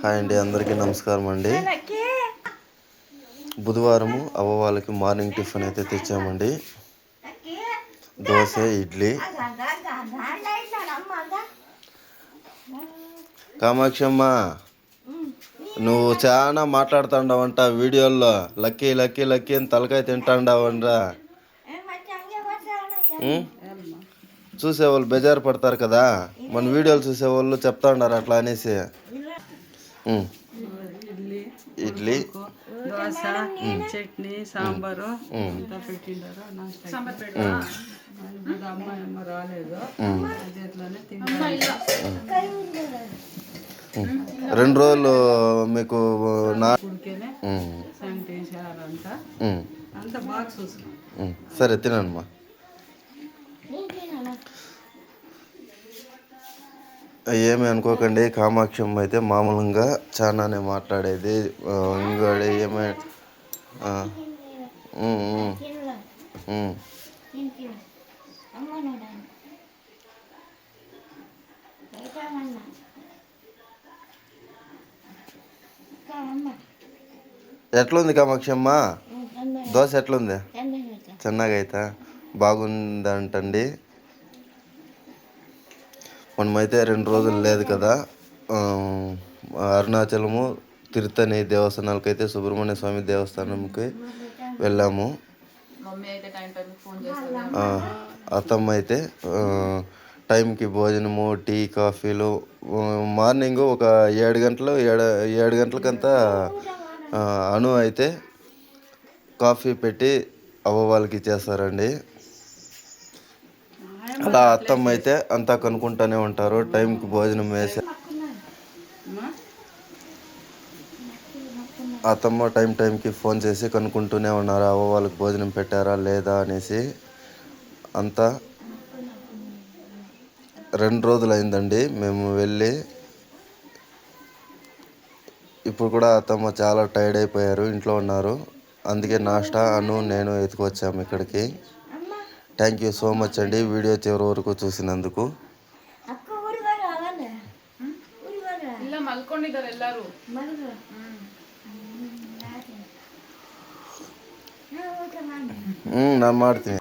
Hi అండి అందరికీ నమస్కారం అండి. బుధవారము అవ్వ వాళ్ళకి మార్నింగ్ టిఫిన్ అయితే తెచ్చామండి. దోశ ఇడ్లీ. కామాక్షమ్మ నువ్వు చాలా మాట్లాడుతుండవంట వీడియోల్లో. లక్కీ లక్కీ లక్కీ అని తలకాయ తింటాండావంట్రా చూసేవాళ్ళు బెజారు పడతారు కదా. మన వీడియోలు చూసేవాళ్ళు చెప్తా ఉన్నారు అట్లా అనేసి. ఇడ్లీ ఇడ్లీ. దోశ చట్నీ సాంబారు. అంతా పెట్టిండారు నాస్తా ఇప్పుడు అమ్మాయి అమ్మ రాలేదు. అది ఎట్లానే తింటారు. రెండు రోజులు మీకు నా. సరే తినమ్మా ఏమి అనుకోకండి కామాక్షమ్మ అయితే మామూలుగా చాలానే మాట్లాడేది. ఆ, ఇంకోటి ఏమే. ఎట్లుంది కామాక్షమ్మ? దోశ ఎట్లుంది? చిన్నగా అయితే. బాగుందంటండి. మనమైతే రెండు రోజులు లేదు కదా. అరుణాచలము తిరుత్తని దేవస్థానాలకైతే సుబ్రహ్మణ్య స్వామి దేవస్థానంకి వెళ్ళాము. అత్తమ్మ అయితే టైంకి భోజనము టీ కాఫీలు మార్నింగ్ ఒక ఏడు గంటలు ఏడు ఏడు గంటలకంతా అను అయితే కాఫీ పెట్టి అవ్వ వాళ్ళకి ఇచ్చేస్తారండి. అలా అత్తమ్మ అయితే అంతా కనుక్కుంటూనే ఉంటారు. టైంకి భోజనం వేసే అత్తమ్మ టైం టైంకి ఫోన్ చేసి కనుక్కుంటూనే ఉన్నారు? అవ్వ వాళ్ళకి భోజనం పెట్టారా లేదా అనేసి అంతా రెండు రోజులు అయిందండి మేము వెళ్ళి ఇప్పుడు కూడా అత్తమ్మ చాలా టైర్డ్ అయిపోయారు. ఇంట్లో ఉన్నారు. అందుకే నాష్టా అను నేను ఎత్తుకొచ్చాము ఇక్కడికి. థ్యాంక్ యూ సో మచ్ అండి వీడియో చివరి వరకు చూసినందుకు ಅಕ್ಕ ಊರಿಗಾರ ಅವಲ್ಲ ಊರಿಗಾರ ಇಲ್ಲ ಮಲ್ಕೊಂಡಿದ್ದಾರೆ ಎಲ್ಲರೂ ಮಲಗು ಹ್ಞೂ ಊಟ ಮಾಡಿ ఉమ్, ನಾನು ಮಾಡ್ತೀನಿ